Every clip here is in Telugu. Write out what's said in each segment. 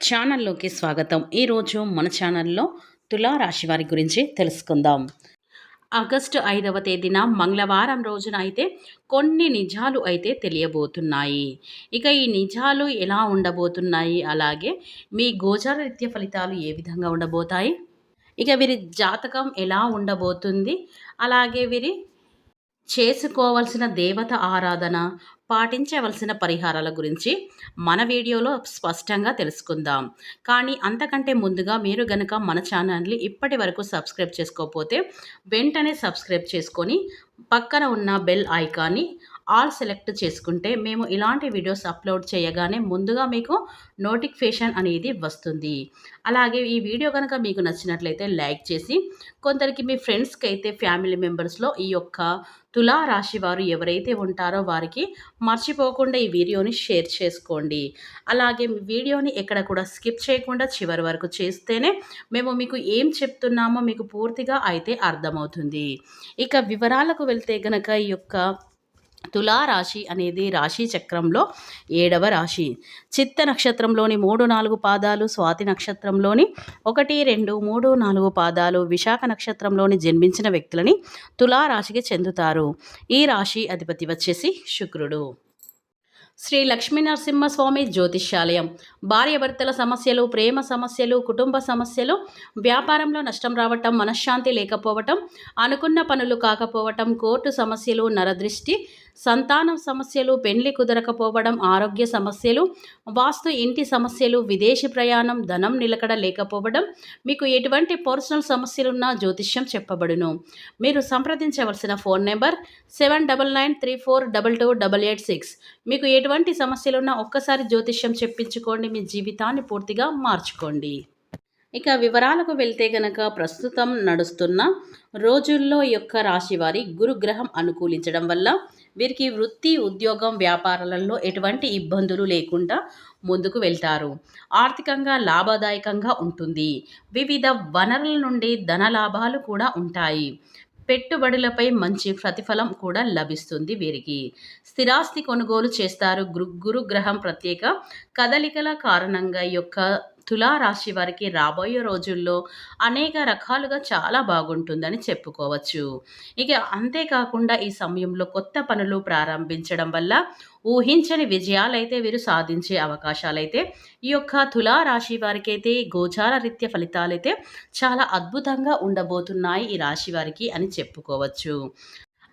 ఛానల్లోకి స్వాగతం. ఈరోజు మన ఛానల్లో తులారాశి వారి గురించి తెలుసుకుందాం. ఆగస్టు ఐదవ తేదీన మంగళవారం రోజున అయితే కొన్ని నిజాలు అయితే తెలియబోతున్నాయి. ఇక ఈ నిజాలు ఎలా ఉండబోతున్నాయి? అలాగే మీ గోచారరీత్య ఫలితాలు ఏ విధంగా ఉండబోతాయి? ఇక వీరి జాతకం ఎలా ఉండబోతుంది? అలాగే వీరి చేసుకోవాల్సిన దేవత ఆరాధన పాటించవలసిన పరిహారాల గురించి మన వీడియోలో స్పష్టంగా తెలుసుకుందాం. కానీ అంతకంటే ముందుగా మీరు గనక మన ఛానల్ని ఇప్పటి వరకు సబ్స్క్రైబ్ చేసుకోకపోతే వెంటనే సబ్స్క్రైబ్ చేసుకొని పక్కన ఉన్న బెల్ ఐకాన్ని ఆల్ సెలెక్ట్ చేసుకుంటే మేము ఇలాంటి వీడియోస్ అప్లోడ్ చేయగానే ముందుగా మీకు నోటిఫికేషన్ అనేది వస్తుంది. అలాగే ఈ వీడియో కనుక మీకు నచ్చినట్లయితే లైక్ చేసి కొందరికి మీ ఫ్రెండ్స్కి అయితే ఫ్యామిలీ మెంబర్స్లో ఈ యొక్క తులా రాశి వారు ఎవరైతే ఉంటారో వారికి మర్చిపోకుండా ఈ వీడియోని షేర్ చేసుకోండి. అలాగే మీ వీడియోని ఎక్కడ కూడా స్కిప్ చేయకుండా చివరి వరకు చేస్తేనే మేము మీకు ఏం చెప్తున్నామో మీకు పూర్తిగా అయితే అర్థమవుతుంది. ఇక వివరాలకు వెళ్తే గనక ఈ యొక్క తులారాశి అనేది రాశి చక్రంలో ఏడవ రాశి. చిత్త నక్షత్రంలోని మూడు నాలుగు పాదాలు స్వాతి నక్షత్రంలోని ఒకటి రెండు మూడు నాలుగు పాదాలు విశాఖ నక్షత్రంలోని జన్మించిన వ్యక్తులని తులారాశికి చెందుతారు. ఈ రాశి అధిపతి వచ్చేసి శుక్రుడు. శ్రీ లక్ష్మీనరసింహస్వామి జ్యోతిష్యాలయం. భార్యాభర్తల సమస్యలు ప్రేమ సమస్యలు కుటుంబ సమస్యలు వ్యాపారంలో నష్టం రావటం మనశ్శాంతి లేకపోవటం అనుకున్న పనులు కాకపోవటం కోర్టు సమస్యలు నరదృష్టి సంతానం సమస్యలు పెండ్లి కుదరకపోవడం ఆరోగ్య సమస్యలు వాస్తు ఇంటి సమస్యలు విదేశీ ప్రయాణం ధనం నిలకడ లేకపోవడం మీకు ఎటువంటి పర్సనల్ సమస్యలున్నా జ్యోతిష్యం చెప్పబడును. మీరు సంప్రదించవలసిన phone number seven double nine three four double two double eight six. మీకు ఎటువంటి సమస్యలున్నా ఒక్కసారి జ్యోతిష్యం చెప్పించుకోండి మీ జీవితాన్ని పూర్తిగా మార్చుకోండి. ఇక వివరాలకు వెళ్తే గనక ప్రస్తుతం నడుస్తున్న రోజుల్లో యొక్క రాశివారి గురుగ్రహం అనుకూలించడం వల్ల వీరికి వృత్తి ఉద్యోగం వ్యాపారాలలో ఎటువంటి ఇబ్బందులు లేకుండా ముందుకు వెళ్తారు. ఆర్థికంగా లాభదాయకంగా ఉంటుంది. వివిధ వనరుల నుండి ధన లాభాలు కూడా ఉంటాయి. పెట్టుబడులపై మంచి ప్రతిఫలం కూడా లభిస్తుంది వీరికి. స్థిరాస్తి కొనుగోలు చేస్తారు. గురు గురుగ్రహం ప్రత్యేక కదలికల కారణంగా యొక్క తులారాశి వారికి రాబోయే రోజుల్లో అనేక రకాలుగా చాలా బాగుంటుందని చెప్పుకోవచ్చు. ఇక అంతేకాకుండా ఈ సమయంలో కొత్త పనులు ప్రారంభించడం వల్ల ఊహించని విజయాలైతే వీరు సాధించే అవకాశాలైతే ఈ యొక్క తులారాశి వారికి అయితే గోచార రీత్య ఫలితాలైతే చాలా అద్భుతంగా ఉండబోతున్నాయి ఈ రాశి వారికి అని చెప్పుకోవచ్చు.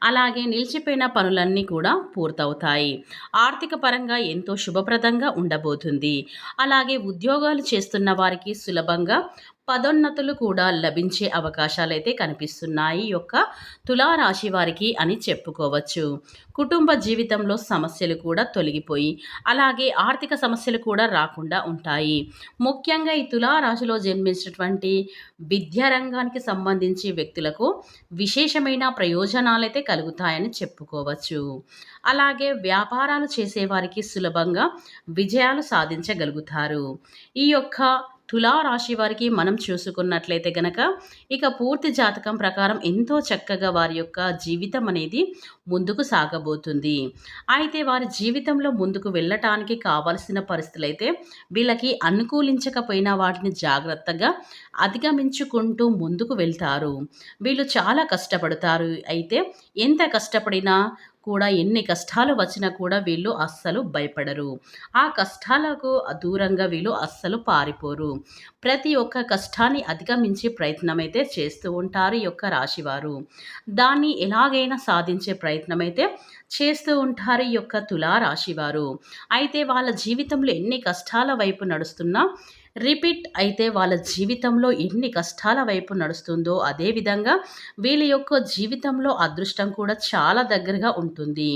అలాగే నిలిచిపోయిన పనులన్నీ కూడా పూర్తవుతాయి. ఆర్థిక పరంగా ఎంతో శుభప్రదంగా ఉండబోతుంది. అలాగే ఉద్యోగాలు చేస్తున్న వారికి సులభంగా పదోన్నతులు కూడా లభించే అవకాశాలైతే కనిపిస్తున్నాయి. ఈ యొక్క తులారాశి వారికి అని చెప్పుకోవచ్చు. కుటుంబ జీవితంలో సమస్యలు కూడా తొలగిపోయి అలాగే ఆర్థిక సమస్యలు కూడా రాకుండా ఉంటాయి. ముఖ్యంగా ఈ తులారాశిలో జన్మించినటువంటి విద్యారంగానికి సంబంధించి వ్యక్తులకు విశేషమైన ప్రయోజనాలైతే కలుగుతాయని చెప్పుకోవచ్చు. అలాగే వ్యాపారాలు చేసేవారికి సులభంగా విజయాలు సాధించగలుగుతారు. ఈ యొక్క తులారాశి వారికి మనం చూసుకున్నట్లయితే గనక ఇక పూర్తి జాతకం ప్రకారం ఎంతో చక్కగా వారి యొక్క జీవితం అనేది ముందుకు సాగబోతుంది. అయితే వారి జీవితంలో ముందుకు వెళ్ళటానికి కావలసిన పరిస్థితులు అయితే వీళ్ళకి అనుకూలించకపోయినా వాటిని జాగ్రత్తగా అధిగమించుకుంటూ ముందుకు వెళ్తారు. వీళ్ళు చాలా కష్టపడతారు. అయితే ఎంత కష్టపడినా కూడా ఎన్ని కష్టాలు వచ్చినా కూడా వీళ్ళు అస్సలు భయపడరు. ఆ కష్టాలకు దూరంగా వీళ్ళు అస్సలు పారిపోరు. ప్రతి ఒక్క కష్టాన్ని అధిగమించే ప్రయత్నం అయితే చేస్తూ ఉంటారు ఈ యొక్క రాశివారు. దాన్ని ఎలాగైనా సాధించే ప్రయత్నం అయితే చేస్తూ ఉంటారు ఈ యొక్క తులా రాశివారు అయితే వాళ్ళ జీవితంలో ఎన్ని కష్టాల వైపు నడుస్తున్నా రిపీట్ అయితే వాళ్ళ జీవితంలో ఎన్ని కష్టాల వైపు నడుస్తుందో అదేవిధంగా వీళ్ళ యొక్క జీవితంలో అదృష్టం కూడా చాలా దగ్గరగా ఉంటుంది.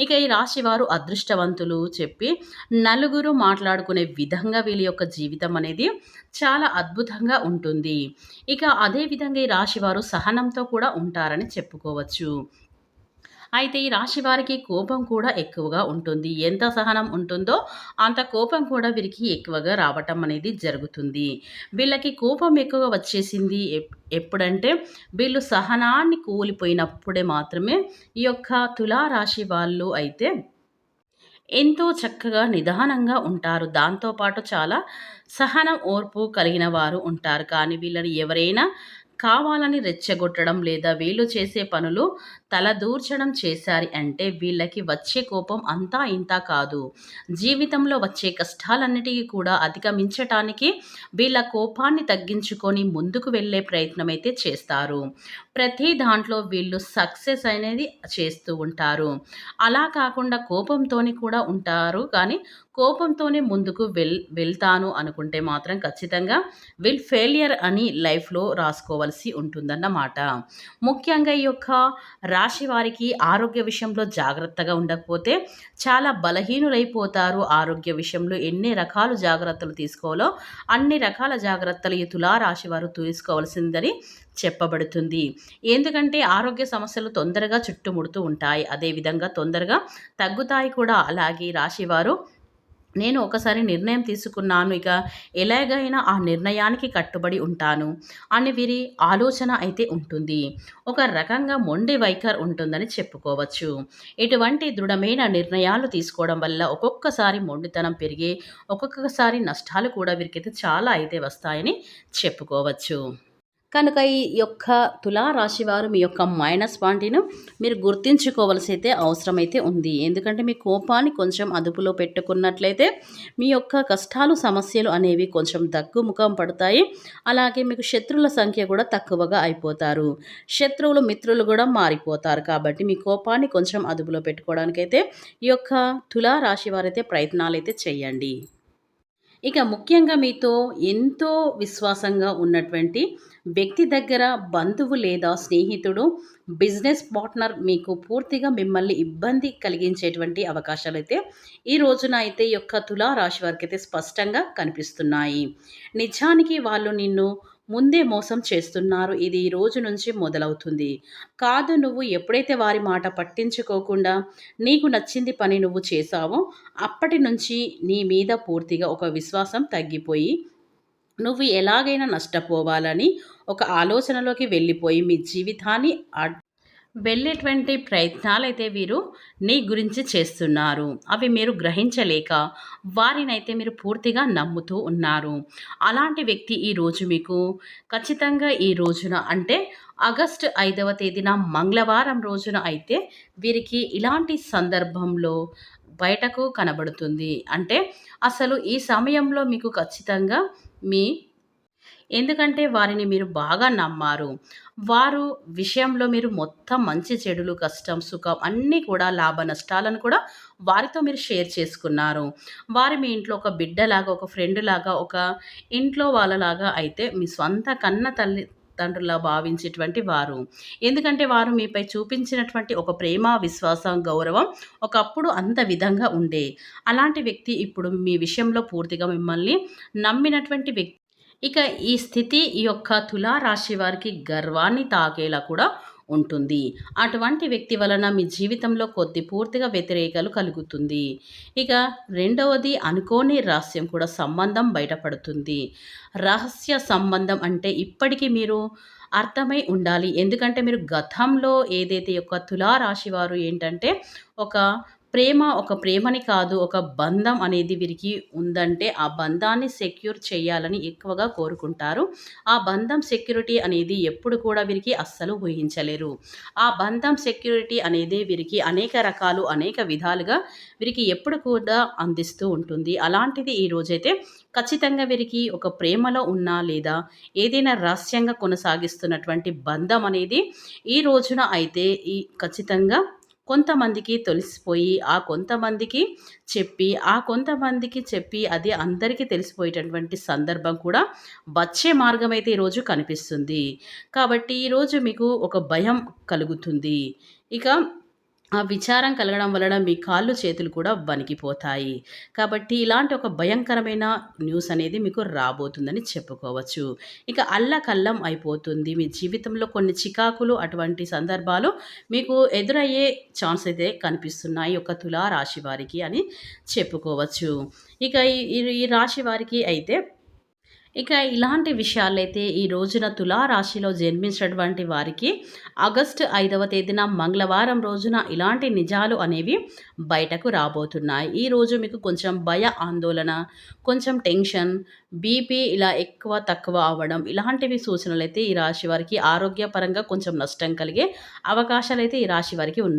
ఇక ఈ రాశి వారు అదృష్టవంతులు చెప్పి నలుగురు మాట్లాడుకునే విధంగా వీళ్ళ యొక్క జీవితం అనేది చాలా అద్భుతంగా ఉంటుంది. ఇక అదేవిధంగా ఈ రాశి వారు సహనంతో కూడా ఉంటారని చెప్పుకోవచ్చు. అయితే ఈ రాశి వారికి కోపం కూడా ఎక్కువగా ఉంటుంది. ఎంత సహనం ఉంటుందో అంత కోపం కూడా వీరికి ఎక్కువగా రావటం అనేది జరుగుతుంది. వీళ్ళకి కోపం ఎక్కువగా వచ్చేసింది ఎప్పుడంటే వీళ్ళు సహనాన్ని కూలిపోయినప్పుడే మాత్రమే ఈ యొక్క తులారాశి వాళ్ళు అయితే ఎంతో చక్కగా నిదానంగా ఉంటారు. దాంతోపాటు చాలా సహనం ఓర్పు కలిగిన వారు ఉంటారు. కానీ వీళ్ళని ఎవరైనా కావాలని రెచ్చగొట్టడం లేదా వీళ్ళు చేసే పనులు తలదూర్చడం చేశారు అంటే వీళ్ళకి వచ్చే కోపం అంతా ఇంత కాదు. జీవితంలో వచ్చే కష్టాలన్నిటికీ కూడా అధిగమించటానికి వీళ్ళ కోపాన్ని తగ్గించుకొని ముందుకు వెళ్ళే ప్రయత్నం అయితే చేస్తారు. ప్రతి దాంట్లో వీళ్ళు సక్సెస్ అనేది చేస్తూ ఉంటారు. అలా కాకుండా కోపంతోని కూడా ఉంటారు. కానీ కోపంతోనే ముందుకు వెల్ వెళ్తాను అనుకుంటే మాత్రం ఖచ్చితంగా విల్ ఫెయిలియర్ అని లైఫ్లో రాసుకోవాల్సి ఉంటుందన్నమాట. ముఖ్యంగా ఈ యొక్క రాశి వారికి ఆరోగ్య విషయంలో జాగ్రత్తగా ఉండకపోతే చాలా బలహీనులైపోతారు. ఆరోగ్య విషయంలో ఎన్ని రకాల జాగ్రత్తలు తీసుకోవాలో అన్ని రకాల జాగ్రత్తలు ఈ తులారాశి వారు తీసుకోవాల్సిందని చెప్పబడుతుంది. ఎందుకంటే ఆరోగ్య సమస్యలు తొందరగా చుట్టుముడుతూ ఉంటాయి. అదేవిధంగా తొందరగా తగ్గుతాయి కూడా. అలాగే రాశివారు నేను ఒకసారి నిర్ణయం తీసుకున్నాను. ఇక ఎలాగైనా ఆ నిర్ణయానికి కట్టుబడి ఉంటాను అని వీరి ఆలోచన అయితే ఉంటుంది. ఒక రకంగా మొండి వైఖర్ ఉంటుందని చెప్పుకోవచ్చు. ఇటువంటి దృఢమైన నిర్ణయాలు తీసుకోవడం వల్ల ఒక్కొక్కసారి మొండితనం పెరిగి ఒక్కొక్కసారి నష్టాలు కూడా వీరికైతే చాలా అయితే వస్తాయని చెప్పుకోవచ్చు. కనుక ఈ యొక్క తులారాశి వారు మీ యొక్క మైనస్ పాయింట్ను మీరు గుర్తించుకోవలసి అయితే అవసరమైతే ఉంది. ఎందుకంటే మీ కోపాన్ని కొంచెం అదుపులో పెట్టుకున్నట్లయితే మీ యొక్క కష్టాలు సమస్యలు అనేవి కొంచెం తగ్గుముఖం పడతాయి. అలాగే మీకు శత్రువుల సంఖ్య కూడా తక్కువగా అయిపోతారు. శత్రువులు మిత్రులు కూడా మారిపోతారు. కాబట్టి మీ కోపాన్ని కొంచెం అదుపులో పెట్టుకోవడానికైతే ఈ యొక్క తులారాశి వారైతే ప్రయత్నాలు అయితే చేయండి. ఇక ముఖ్యంగా మీతో ఎంతో విశ్వాసంగా ఉన్నటువంటి వ్యక్తి దగ్గర బంధువు లేదా స్నేహితుడు బిజినెస్ పార్ట్నర్ మీకు పూర్తిగా మిమ్మల్ని ఇబ్బంది కలిగించేటువంటి అవకాశాలు అయితే ఈ రోజున అయితే యొక్క తులా రాశి వారికి అయితే స్పష్టంగా కనిపిస్తున్నాయి. నిజానికి వాళ్ళు నిన్ను ముందే మోసం చేస్తున్నారు. ఇది ఈ రోజు నుంచి మొదలవుతుంది. కాదు నువ్వు ఎప్పుడైతే వారి మాట పట్టించుకోకుండా నీకు నచ్చింది పని నువ్వు చేశావో అప్పటి నుంచి నీ మీద పూర్తిగా ఒక విశ్వాసం తగ్గిపోయి నువ్వు ఎలాగైనా నష్టపోవాలని ఒక ఆలోచనలోకి వెళ్ళిపోయి మీ జీవితాన్ని వెళ్ళేటువంటి ప్రయత్నాలు అయితే వీరు నీ గురించి చేస్తున్నారు. అవి మీరు గ్రహించలేక వారినైతే మీరు పూర్తిగా నమ్ముతూ ఉన్నారు. అలాంటి వ్యక్తి ఈరోజు మీకు ఖచ్చితంగా ఈ రోజున అంటే ఆగస్టు ఐదవ తేదీన మంగళవారం రోజున అయితే వీరికి ఇలాంటి సందర్భంలో బయటకు కనబడుతుంది. అంటే అసలు ఈ సమయంలో మీకు ఖచ్చితంగా మీ ఎందుకంటే వారిని మీరు బాగా నమ్మారు. వారు విషయంలో మీరు మొత్తం మంచి చెడులు కష్టం సుఖం అన్నీ కూడా లాభ నష్టాలను కూడా వారితో మీరు షేర్ చేసుకున్నారు. వారు మీ ఇంట్లో ఒక బిడ్డలాగా ఒక ఫ్రెండ్ లాగా ఒక ఇంట్లో వాళ్ళలాగా అయితే మీ సొంత కన్న తల్లి తండ్రులా భావించేటువంటి వారు. ఎందుకంటే వారు మీపై చూపించినటువంటి ఒక ప్రేమ విశ్వాసం గౌరవం ఒకప్పుడు అంత విధంగా ఉండే. అలాంటి వ్యక్తి ఇప్పుడు మీ విషయంలో పూర్తిగా మిమ్మల్ని నమ్మినటువంటి వ్యక్తి ఇక ఈ స్థితి ఈ యొక్క తులారాశి వారికి గర్వాన్ని తాకేలా కూడా ఉంటుంది. అటువంటి వ్యక్తి వలన మీ జీవితంలో కొద్ది పూర్తిగా వ్యతిరేకలు కలుగుతుంది. ఇక రెండవది అనుకోని రహస్యం కూడా సంబంధం బయటపడుతుంది. రహస్య సంబంధం అంటే ఇప్పటికీ మీరు అర్థమై ఉండాలి. ఎందుకంటే మీరు గతంలో ఏదైతే యొక్క తులారాశి వారు ఏంటంటే ఒక ప్రేమ ఒక ప్రేమని కాదు ఒక బంధం అనేది వీరికి ఉందంటే ఆ బంధాన్ని సెక్యూర్ చేయాలని ఎక్కువగా కోరుకుంటారు. ఆ బంధం సెక్యూరిటీ అనేది ఎప్పుడు కూడా వీరికి అస్సలు ఊహించలేరు. ఆ బంధం సెక్యూరిటీ అనేది వీరికి అనేక రకాలు అనేక విధాలుగా వీరికి ఎప్పుడు కూడా అందిస్తూ ఉంటుంది. అలాంటిది ఈ రోజైతే ఖచ్చితంగా వీరికి ఒక ప్రేమలో ఉన్నా లేదా ఏదైనా రహస్యంగా కొనసాగిస్తున్నటువంటి బంధం అనేది ఈ రోజున అయితే ఈ ఖచ్చితంగా కొంతమందికి తెలిసిపోయి ఆ కొంతమందికి చెప్పి ఆ కొంతమందికి చెప్పి అది అందరికీ తెలిసిపోయేటటువంటి సందర్భం కూడా వచ్చే మార్గం అయితే ఈరోజు కనిపిస్తుంది. కాబట్టి ఈరోజు మీకు ఒక భయం కలుగుతుంది. ఇక ఆ విచారం కలగడం వలన మీ కాళ్ళు చేతులు కూడా వణికిపోతాయి. కాబట్టి ఇలాంటి ఒక భయంకరమైన న్యూస్ అనేది మీకు రాబోతుందని చెప్పుకోవచ్చు. ఇక అల్లకల్లం అయిపోతుంది. మీ జీవితంలో కొన్ని చికాకులు అటువంటి సందర్భాలు మీకు ఎదురయ్యే ఛాన్స్ అయితే కనిపిస్తున్నాయి ఒక తులా రాశి వారికి అని చెప్పుకోవచ్చు. ఇక ఈ ఈ రాశి వారికి అయితే ఇక ఇలాంటి విషయాలైతే ఈ రోజున తులారాశిలో జన్మించినటువంటి వారికి ఆగస్టు ఐదవ తేదీన మంగళవారం రోజున ఇలాంటి నిజాలు అనేవి బయటకు రాబోతున్నాయి. ఈ రోజు మీకు కొంచెం భయ ఆందోళన కొంచెం టెన్షన్ బీపీ ఇలా ఎక్కువ తక్కువ అవ్వడం ఇలాంటివి సూచనలు అయితే ఈ రాశి వారికి ఆరోగ్యపరంగా కొంచెం నష్టం కలిగే అవకాశాలు అయితే ఈ రాశి వారికి ఉన్నాయి.